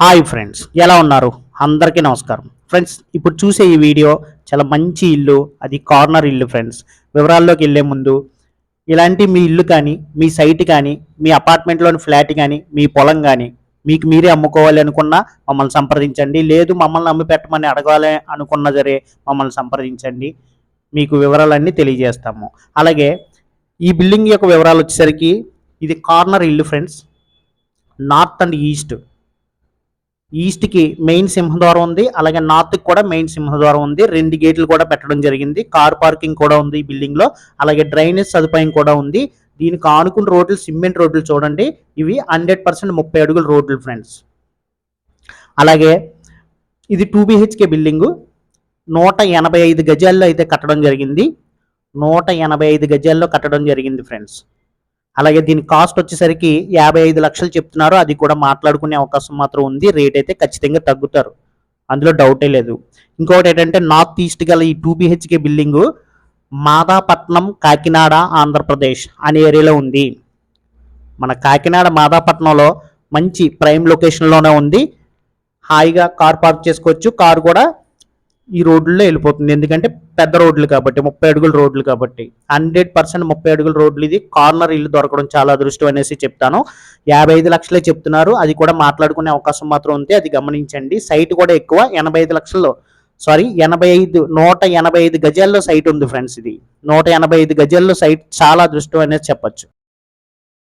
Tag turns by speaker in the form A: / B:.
A: Hi friends ఎలా ఉన్నారు? అందరికీ నమస్కారం. ఫ్రెండ్స్ ఇప్పుడు చూసే ఈ వీడియో చాలా మంచి ఇల్లు అది కార్నర్ ఇల్లు ఫ్రెండ్స్. వివరాల్లోకి వెళ్ళే ముందు ఇలాంటి మీ ఇల్లు కానీ మీ సైట్ కానీ మీ అపార్ట్మెంట్లోని ఫ్లాట్ కానీ మీ పొలం కానీ మీకు మీరే అమ్ముకోవాలి అనుకున్నా మమ్మల్ని సంప్రదించండి. లేదు మమ్మల్ని అమ్మి పెట్టమని అడగాలి అనుకున్నా సరే మమ్మల్ని సంప్రదించండి. మీకు వివరాలన్నీ తెలియజేస్తాము. అలాగే ఈ బిల్డింగ్ యొక్క వివరాలు వచ్చేసరికి ఇది కార్నర్ ఇల్లు ఫ్రెండ్స్. నార్త్ అండ్ ఈస్ట్ ఈస్ట్కి మెయిన్ సింహద్వారం ఉంది. అలాగే నార్త్కి కూడా మెయిన్ సింహద్వారం ఉంది. రెండు గేట్లు కూడా పెట్టడం జరిగింది. కార్ పార్కింగ్ కూడా ఉంది ఈ బిల్డింగ్లో అలాగే డ్రైనేజ్ సదుపాయం కూడా ఉంది. దీనికి ఆనుకున్న రోడ్లు సిమెంట్ రోడ్లు చూడండి. ఇవి హండ్రెడ్ పర్సెంట్ ముప్పై అడుగుల రోడ్లు ఫ్రెండ్స్ అలాగే ఇది టూ బిహెచ్కే బిల్డింగు నూట ఎనభై ఐదు గజాల్లో అయితే కట్టడం జరిగింది. నూట ఎనభై ఐదు గజాల్లో కట్టడం జరిగింది ఫ్రెండ్స్ అలాగే దీని కాస్ట్ వచ్చేసరికి యాభై ఐదు లక్షలు చెప్తున్నారు. అది కూడా మాట్లాడుకునే అవకాశం మాత్రం ఉంది. రేట్ అయితే ఖచ్చితంగా తగ్గుతారు. అందులో డౌటే లేదు. ఇంకొకటి ఏంటంటే నార్త్ ఈస్ట్ గల ఈ two BHK building Madapatnam Kakinada Andhra Pradesh అనే ఏరియాలో ఉంది. మన కాకినాడ మాదాపట్నంలో మంచి ప్రైమ్ లొకేషన్లోనే ఉంది. హాయిగా కార్ పార్క్ చేసుకోవచ్చు. కార్ కూడా ఈ రోడ్లలో వెళ్ళిపోతుంది. ఎందుకంటే పెద్ద రోడ్లు కాబట్టి ముప్పై అడుగుల రోడ్లు కాబట్టి. హండ్రెడ్ పర్సెంట్ ముప్పై అడుగుల రోడ్లు ఇది. కార్నర్ ఇల్లు దొరకడం చాలా అదృష్టం అనేసి చెప్తాను. యాభై ఐదు లక్షలే చెప్తున్నారు. అది కూడా మాట్లాడుకునే అవకాశం మాత్రం ఉంది అది గమనించండి. సైట్ కూడా ఎక్కువ. ఎనభై ఐదు లక్షల్లో సారీ ఎనభై ఐదు నూట ఎనభై ఐదు గజాల్లో సైట్ ఉంది ఫ్రెండ్స్ ఇది. నూట ఎనభై ఐదు గజాల్లో సైట్ చాలా అదృష్టం అనేది చెప్పొచ్చు.